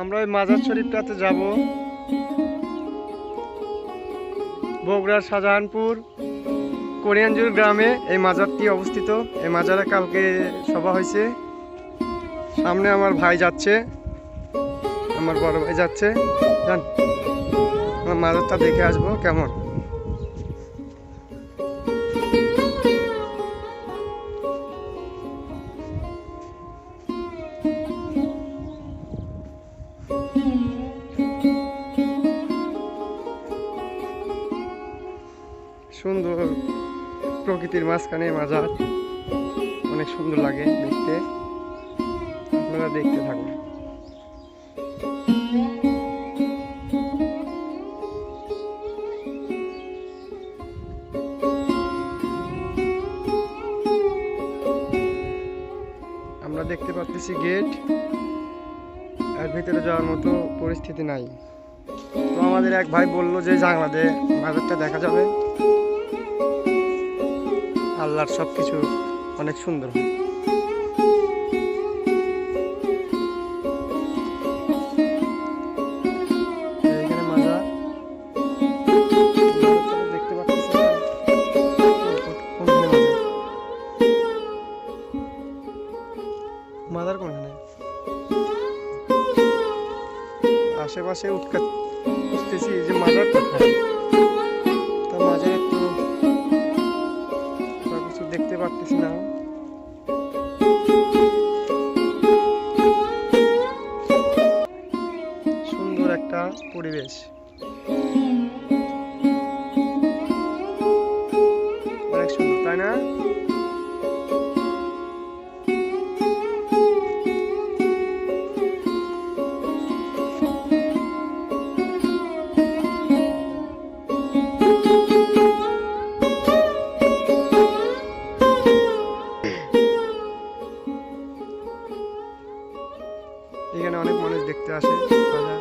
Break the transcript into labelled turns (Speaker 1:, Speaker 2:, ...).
Speaker 1: আমরা ওই মাজার শরীফটাতে যাব। বগুড়ার শাহজাহানপুর কোরিয়ানজুর গ্রামে এই মাজারটি অবস্থিত। এই মাজারে কালকে সভা হয়েছে। সামনে আমার ভাই যাচ্ছে। আমার বড় ভাই যাচ্ছে। জান আমার মাজারটা দেখে আসব, কেমন? সুন্দর প্রকৃতির মাঝখানে মাজার। অনেক সুন্দর লাগে দেখতে। আপনারা দেখতে থাকুন। দেখতে পাচ্ছি গেটের ভিতরে যাওয়ার মতো পরিস্থিতি নাই। তো আমাদের এক ভাই বলল যে, জানলাতে বাজারটা দেখা যাবে। আল্লাহর সব কিছু অনেক সুন্দর হয়। মাজার কোনখানে আশেপাশে উৎকা বুঝতেছি যে মাজার কোথায়। তা মাজারে তো কিছু দেখতে পারতেছি না। সুন্দর একটা পরিবেশ। অনেক সুন্দর, তাই না? এখানে অনেক মানুষ দেখতে আসে তারা